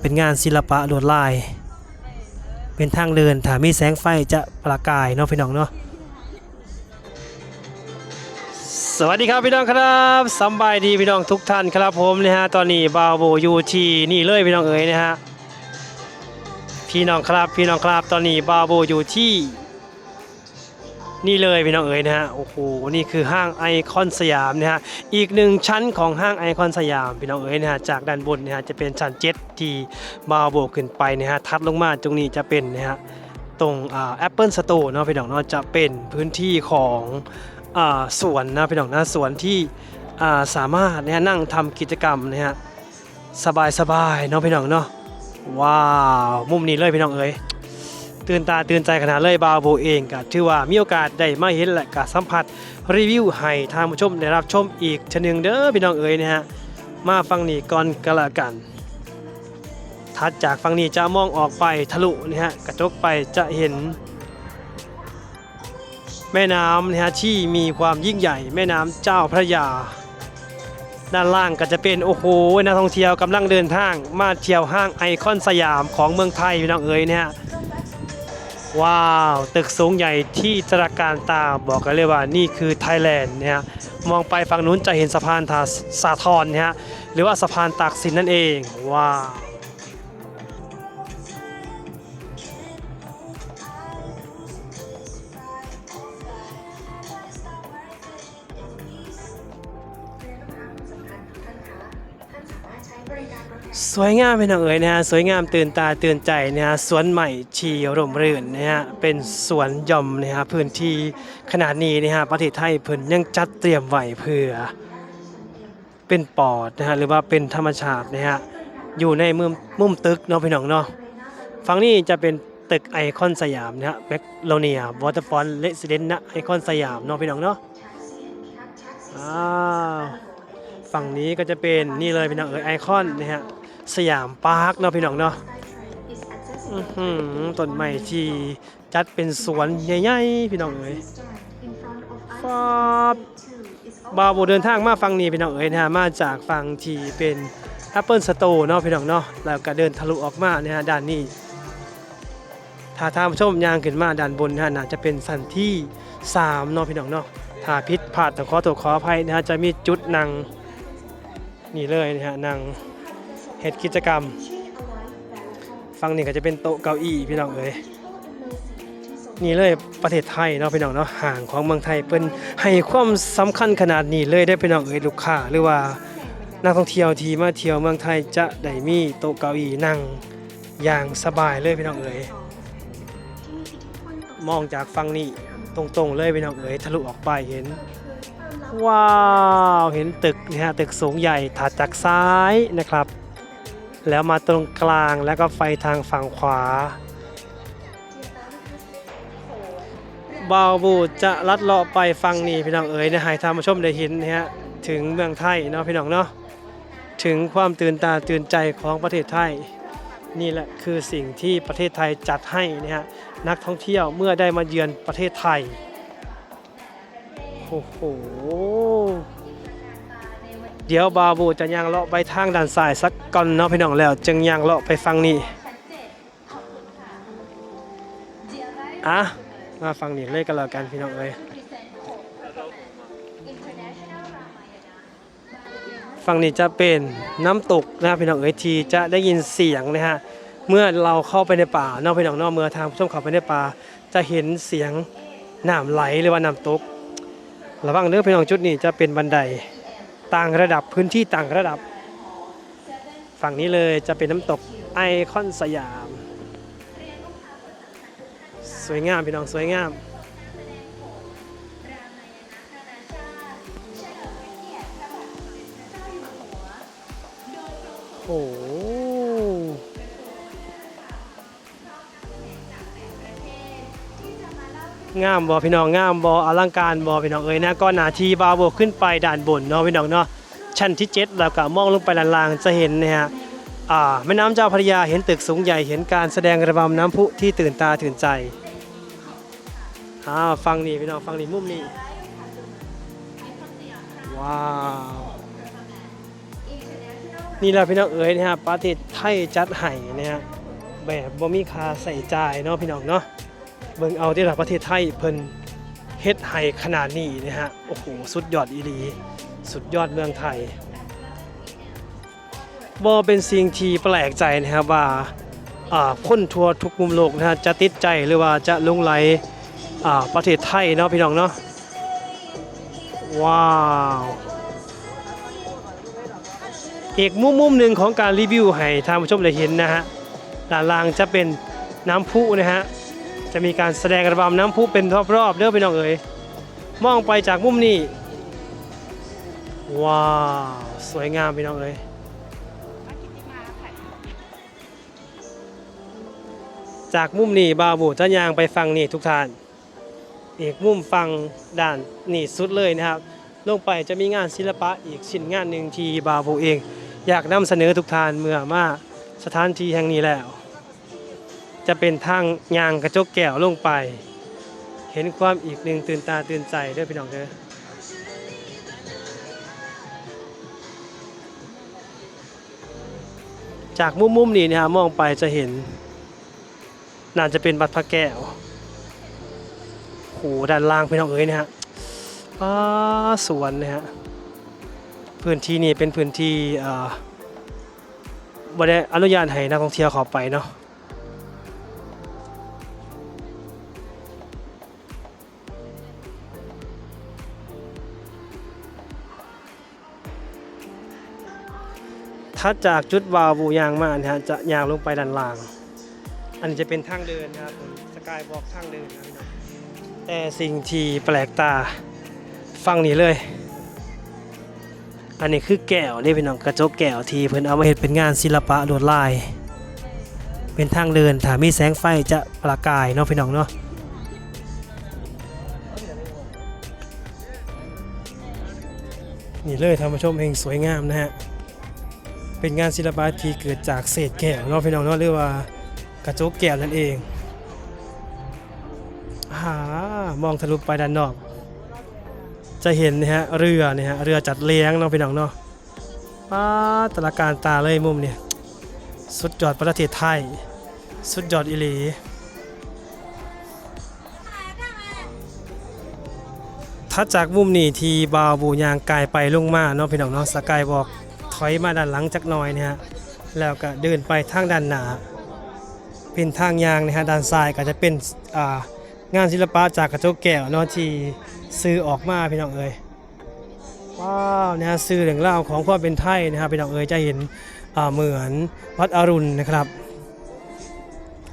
เป็นงานศิลปะลวดลาย เป็นทางเดินถ้ามีแสงไฟจะประกายเนาะพี่น้องเนาะสวัสดีครับพี่น้องครับสบายดีพี่น้องทุกท่านครับผมนะฮะตอนนี้บาวโบยูที่นี่เลยพี่น้องเอ๋ยนะฮะพี่น้องครับพี่น้องครับตอนนี้บาวโบอยู่ที่ นี่เลยพี่น้องเอ๋ยนะฮะโอ้โหนี่คือห้างไอคอนสยามนะฮะอีกหนึ่งชั้นของห้างไอคอนสยามพี่น้องเอ๋ยนะฮะจากด้านบนนะฮะจะเป็นชั้นเจ็ดที่บาโบขึ้นไปนะฮะทัดลงมาตรงนี้จะเป็นนะฮะตรงอ่าแอปเปิลสโตร์เนาะพี่น้องเนาะจะเป็นพื้นที่ของอ่าสวนนะพี่น้องนะสวนที่อ่าสามารถนะฮะนั่งทำกิจกรรมนะฮะสบายสบายๆเนาะพี่น้องเนาะว้าวมุมนี้เลยพี่น้องเอ๋ย ตื่นตาตื่นใจขนาดเลยบาวโบเองก็ถือว่ามีโอกาสได้มาเห็นและก็สัมผัสรีวิวให้ทางผู้ชมได้รับชมอีกชนึงเด้อพี่น้องเอ๋ยนะฮะมาฟังนี้ก่อนกล้วกันถัดจากฟังนี้จะมองออกไปทะลุนะฮะกระจกไปจะเห็น แม่น้ำนะฮะที่มีความยิ่งใหญ่ แม่น้ำเจ้าพระยา ด้านล่างก็จะเป็นโอ้โหนักท่องเที่ยวกำลังเดินทางมาเที่ยวห้างไอคอนสยามของเมืองไทยพี่น้องเอ๋ยนะฮะ ว้าว ตึกสูงใหญ่ที่ตระการตาบอกกันเลยว่านี่คือไทยแลนด์นะฮะมองไปฝั่งนู้นจะเห็นสะพานทาสาทรนะฮะหรือว่าสะพานตากสินนั่นเองว้าว สวยงามเป็นเอ๋ยนะฮะสวยงามตื่นตาตื่นใจนะฮะสวนใหม่ชีร่มรื่นนะฮะเป็นสวนย่อมนะฮะพื้นที่ขนาดนี้นะฮะประเทศไทยเพิ่นยังจัดเตรียมไว้เพื่อ เป็นปอดนะฮะหรือว่าเป็นธรรมชาตินะฮะอยู่ในมุมมุมตึกเนาะพี่น้องเนาะฝั่งนี้จะเป็นตึกไอคอนสยามนะฮะแมคโลเนียวอเตอร์ฟอนเลสเดนนะไอคอนสยามเนาะพี่น้องเนาะอ้าว ฝั่งนี้ก็จะเป็นนี่เลยพี่น้องเอ๋ยไอคอนนะฮะสยามปาร์คเนาะพี่น้องเนาะอื้อหือต้นไม้ที่จัดเป็นสวนใหญ่ๆพี่น้องเอ๋ยฟาบบาวโบเดินทางมาฟังนี้พี่น้องเอ๋ยนะฮะมาจากฝั่งที่เป็น Apple Store เนาะพี่น้องเนาะแล้วก็เดินทะลุออกมาเนี่ยฮะด้านนี้ถ้าทางชมยางขึ้นมาด้านบนนะฮะน่าจะเป็นสันที่3เนาะพี่น้องเนาะถ้าพิษพลาดต้องขอตัวขออภัยนะฮะจะมีจุดนั่ง นี่เลยนะฮะนั่งเฮ็ดกิจกรรม ฟังนี่ก็จะเป็นโต๊ะเก้าอี้พี่น้องเอ๋ยนี่เลยประเทศไทยเนาะพี่น้องเนาะห่างของเมืองไทยเปิ้นให้ความสำคัญขนาดนี้เลยได้พี่น้องเอ๋ยลูกค้าหรือว่านักท่องเที่ยวที่มาเที่ยวเมืองไทยจะได้มีโต๊ะเก้าอี้นั่งอย่างสบายเลยพี่น้องเอ๋ยมองจากฝั่งนี้ตรงๆเลยพี่น้องเอ๋ยทะลุออกไปเห็น ว้าว เห็นตึกนะฮะตึกสูงใหญ่ถัดจากซ้ายนะครับ แล้วมาตรงกลางแล้วก็ไฟทางฝั่งขวา บาวบูจะลัดเลาะไปฟังนี่พี่น้องเอ๋ยนะให้ท่านผู้ชมได้เห็นนะฮะถึงเมืองไทยเนาะพี่น้องเนาะถึงความตื่นตาตื่นใจของประเทศไทย นี่แหละคือสิ่งที่ประเทศไทยจัดให้นะฮะนักท่องเที่ยวเมื่อได้มาเยือนประเทศไทย โอ้โห เดี๋ยวบาบูจะย่างเลาะไปทางด้านซ้ายสักก่อนเนาะพี่น้องแล้ว จึงย่างเลาะไปฟังนี่อะมาฟังนี่เลยกันแล้วกันพี่น้องเอ้ยฟังนี่จะเป็นน้ำตกนะพี่น้องเอ้ยทีจะได้ยินเสียงนะฮะเมื่อเราเข้าไปในป่านาะพี่น้องนาะเมื่อทางผู้ชมเข้าไปในป่า จะเห็นเสียงน้ำไหลหรือว่าน้ำตก ระวังเนื้อพี่น้องจุดนี้จะเป็นบันไดต่างระดับพื้นที่ต่างระดับ ฝั่งนี้เลยจะเป็นน้ำตกไอคอนสยาม สวยงามพี่น้องสวยงาม โอ้ งามบอพี่น้องงามบออลังการบอพี่น้องเอ้ยนะก็หนาทีบาโบขึ้นไปด่านบนเนาะพี่น้องเนาะชั้นที่เจ็ดแล้วก็มองลงไปลานๆจะเห็นนะฮะอ่าแม่น้ำเจ้าพระยาเห็นตึกสูงใหญ่เห็นการแสดงระบำน้ำพุที่ตื่นตาตื่นใจอ่าฟังนี่พี่น้องฟังนี่มุมนี้ว้าวนี่แหละพี่น้องเอ๋ยนะฮะประเทศไทยจัดให้นะฮะแบบบ่มีค่าใส่จ่ายเนาะพี่น้องเนาะ เบิ่งเอาที่ละประเทศไทยเพิ่นเฮ็ดให้ขนาดนี้นะฮะ โอ้โห สุดยอดอีหลี สุดยอดเมืองไทยบ่เป็นสิ่งที่แปลกใจนะครับว่าอ่าคนทั่วทุกมุมโลกนะฮะจะติดใจหรือว่าจะลงไหลอ่าประเทศไทยเนาะพี่น้องเนาะว้าว อีกมุมมุมหนึ่งของการรีวิวให้ท่านผู้ชมได้เห็นนะฮะด้านล่างจะเป็นน้ำพุนะฮะ จะมีการแสดงระบำน้ำพุเป็นรอบๆเด้อพี่น้องเอ๋ยมองไปจากมุมนี้ ว้าว สวยงามพี่น้องเอ๋ยจากมุมนี้บาบูจะยางไปฟังนี่ทุกท่าน อีกมุมฟังด้านนี่สุดเลยนะครับ ลงไปจะมีงานศิลปะอีกชิ้นงานหนึ่งที่บาบูเอง อยากนำเสนอทุกท่านเมื่อมาสถานที่แห่งนี้แล้ว จะเป็นทางยางกระจกแก้วลงไป เห็นความอีกหนึ่งตื่นตาตื่นใจด้วยพี่น้องเด้อจากมุมมุมนี้นะฮะมองไปจะเห็น น่าจะเป็นบัดพระแก้วโหด้านล่างพี่น้องเอ๋ยนะฮะป้าสวนนะฮะพื้นที่นี้เป็นพื้นที่อ่อบ่ได้อนุญาตให้นักท่องเที่ยวเข้าไปเนาะ ถ้าจากจุดวาวบูยางมานะฮะจะยางลงไปด้านล่าง อันนี้จะเป็นทางเดินนะครับสกายบอกทางเดินนะแต่สิ่งที่แปลกตาฟังนี้เลย อันนี้คือแก้วนี่เป็นน้องกระจกแก้วที่เพิ่นเอามาเฮ็ดเป็นงานศิลปะลวดลาย เป็นทางเดินถ้ามีแสงไฟจะประกายเนาะพี่น้องเนาะนี่เลยท่านผู้ชมเองสวยงามนะฮะ เป็นงานศิลปะที่เกิดจากเศษแก้วเนาะพี่น้องเนาะหรือว่ากระจกแก้วนั่นเองอ่ามองทะลุไปด้านนอก จะเห็นนะฮะเรือเนี่ยฮะเรือจัดเลี้ยงเนาะพี่น้องเนาะป้าตละการตาเลยมุมเนี่ยสุดยอดประเทศไทย สุดยอดอิลีถ้าจากมุมนี้ที่บาวบูยางกายไปลงมาเนาะพี่น้องเนาะสกายบอก ถอยมาด้านหลังจักหน่อยเนี่ยฮะแล้วก็เดินไปทางด้านหน้าเป็นทางยางนะฮะด้านซ้ายก็จะเป็นอ่างานศิลปะจากกระจกแก้วเนาะที่ซื้อออกมาพี่น้องเอ๋ยว้าวนะฮะซื้อเรื่องเล่าวของความเป็นไทยนะครับพี่น้องเอ๋ยจะเห็นอ่าเหมือนวัดอรุณนะครับ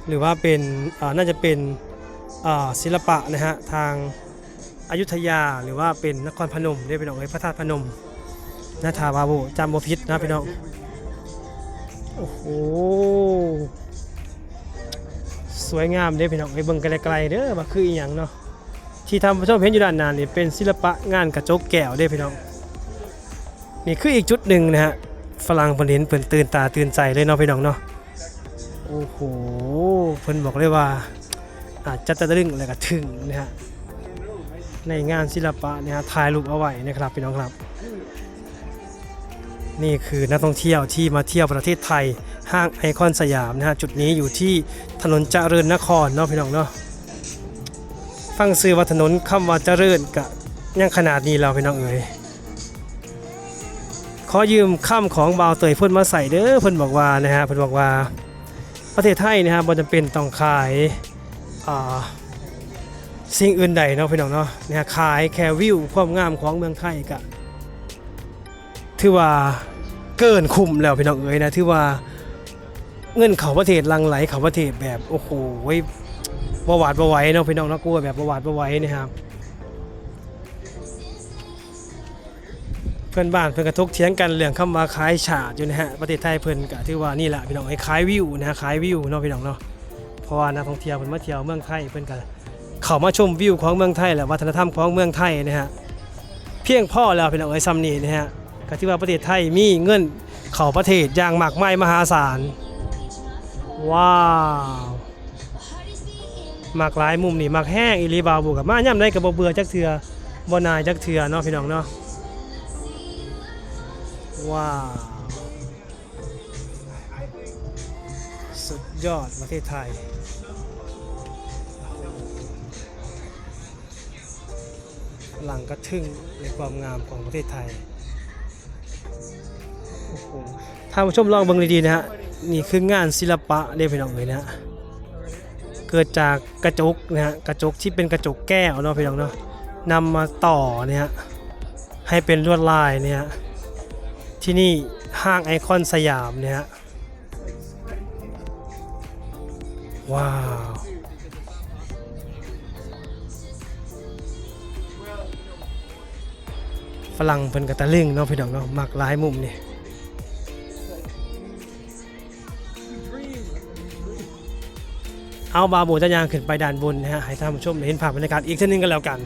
หรือว่าเป็นอ่าน่าจะเป็นอ่าศิลปะนะฮะทางอยุธยาหรือว่าเป็นนครพนมได้พี่น้องเอ๋ยพระธาตุพนม นาทาบาโบจำโมพิษนะพี่น้อง โอ้โห สวยงามเด้พี่น้องไปเบิ่งไกลๆเด้อว่าคืออีหยังเนาะ ที่ทำผู้ชมเห็นอยู่ด้านหน้านี่เป็นศิลปะงานกระจกแก้วเด้พี่น้อง นี่คืออีกจุดหนึ่งนะฮะ ฝรั่งเพิ่นเห็นเพิ่นตื่นตาตื่นใจเลยเนาะพี่น้องเนาะ โอ้โห เพิ่นบอกเลยว่าอาจจะตะลึงอะไรก็ถึงนะฮะในงานศิลปะเนี่ยฮะถ่ายรูปเอาไว้นะครับพี่น้องครับ นี่คือนักท่องเที่ยวที่มาเที่ยวประเทศไทย ห้างไอคอนสยามนะฮะจุดนี้อยู่ที่ถนนเจริญนครเนาะพี่น้องเนาะฟังซื้อว่าถนนคำว่าเจริญกะยังขนาดนี้เราพี่น้องเอ๋ยขอยืมคำของบ่าวเตยเพิ่นมาใส่เด้อเพิ่นบอกว่านะฮะเพิ่นบอกว่าประเทศไทยนะฮะบ่จำเป็นต้องขายอ่าสิ่งอื่นใดเนาะพี่น้องเนาะนะฮะขายแค่วิวความงามของเมืองไทยกะ ถือว่าเกินคุ้มแล้วพี่น้องเอ๋ยนะถือว่าเงินเขาประเทศลังไหลเขาประเทศแบบโอ้โหบหวาดบไหวเนาะพี่น้องนาะกลัวแบบบหวาดบไหวนะครับ เพื่อนบ้านเพื่อนกระทกเถียงกันเรื่องคำว่าขายฉาดอยู่นะฮะประเทศไทยเพิ่อนก็ถือว่านี่แหละพี่น้องไอ้ขายวิวนะฮะขายวิวเนาะพี่น้องเนาะเพราะว่านักท่องเที่ยวเพิ่นมาเที่ยวเมืองไทยเพิ่อนก็เขามาชมวิวของเมืองไทยและวัฒนธรรมของเมืองไทยนะฮะเพียงพอแล้วพี่น้องไอ้ซ้ำนี่นะฮะ ก็ถือว่าประเทศไทยมีเงินเข้าประเทศอย่างมากมายมหาศาลว้าวมักหลายมุมนี่มักแห้งอีลีบาบุกับมาย่ำได้กับบ่เบื่อจักเทือบ่นายจักเทือเนาะพี่น้องเนาะว้าวสุดยอดประเทศไทยหลังกระทึ่งในความงามของประเทศไทย โอ้โหท่านผู้ชมลองเบิ่งดีๆนะฮะนี่คืองานศิลปะเรียกพี่น้องเลยนะฮะเกิดจากกระจกนะฮะกระจกที่เป็นกระจกแก้วเนาะพี่น้องเนาะนำมาต่อเนี่ยฮะให้เป็นลวดลายเนี่ยฮะที่นี่ห้างไอคอนสยามเนี่ยฮะว้าวฝรั่งเพิ่นกระตะลึงเนาะพี่น้องเนาะมักหลายมุมนี่ เอาบาโบจะยางขึ้นไปด้านบนนะฮะให้ท่านผู้ชมเห็นภาพบรรยากาศอีกเช่นนึงกันแล้วกัน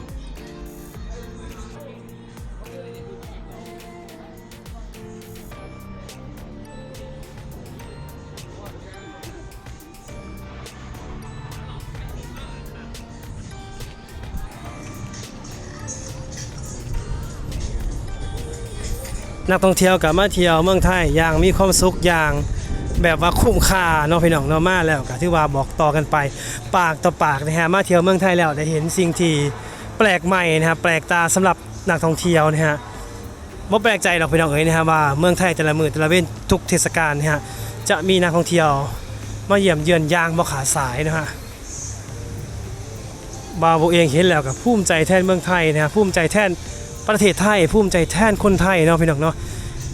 นักท่องเที่ยวกับมาเที่ยวเมืองไทยอย่างมีความสุขอย่าง แบบว่าคุ้มค่าเนาะพี่น้องเนาะมาแล้วก็ถือว่าบอกต่อกันไป ปากต่อปากนะฮะมาเที่ยวเมืองไทยแล้วได้เห็นสิ่งที่แปลกใหม่นะฮะแปลกตาสำหรับนักท่องเที่ยวนะฮะบ่แปลกใจหรอกพี่น้องเอ๋ยนะฮะว่าเมืองไทยแต่ละมือแต่ละเว้นทุกเทศกาลนะฮะจะมีนักท่องเที่ยว มาเยี่ยมเยือนย่างบ่ขาดสายนะฮะบาวโบเองเห็นแล้วกับภูมิใจแทนเมืองไทยนะฮะภูมิใจแทนประเทศไทยภูมิใจแทนคนไทยเนาะพี่น้องเนาะ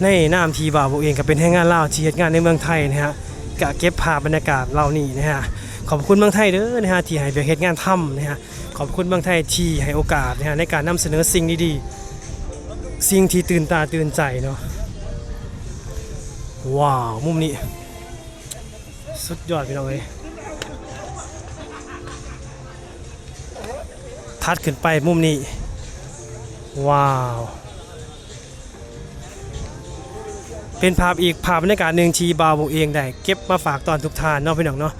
ในนามทีบาวเองก็เป็นแรงงานลาวที่เฮ็ดงานในเมืองไทยนะฮะกะเก็บภาพบรรยากาศเหล่านี้นะฮะขอบคุณเมืองไทยเด้อนะฮะที่ให้ไปเฮ็ดงานทำนะฮะขอบคุณเมืองไทยที่ให้โอกาสนะฮะในการนำเสนอสิ่งดีๆสิ่งที่ตื่นตาตื่นใจเนาะว้าวมุมนี้ สุดยอดพี่น้องเอ้ยทัดขึ้นไปมุมนี้ ว้าว เป็นภาพอีกภาพบรรยากาศหนึ่งทีบาวโบเองได้เก็บมาฝากตอนทุกทานเนาะพี่น้องเนาะ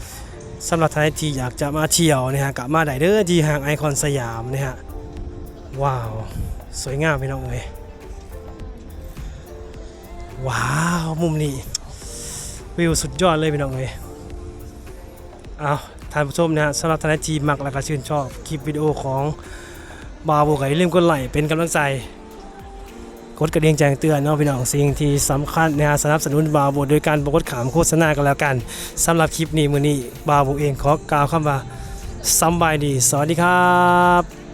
สำหรับท่านที่อยากจะมาเที่ยวนะฮะกลับมาได้เด้อที่ห้างไอคอนสยามนะฮะว้าว สวยงามพี่น้องเอ้ยว้าวมุมนี้วิวสุดยอดเลยพี่น้องเอ้ยเอาท่านผู้ชมนะฮะสำหรับท่านที่มักและก็ชื่นชอบคลิปวิดีโอของบาวโบก็อย่าลืมกดไลค์เป็นกำลังใจ กดกระดิ่งแจ้งเตือนเนาะพี่น้องสิ่งที่สำคัญนะฮะสนับสนุนบาวโบโดยการบกดขามโฆษณากันแล้วกันสำหรับคลิปนี้มื้อนี้บาวโบเองขอกล่าวคำว่าสบายดี สวัสดีครับ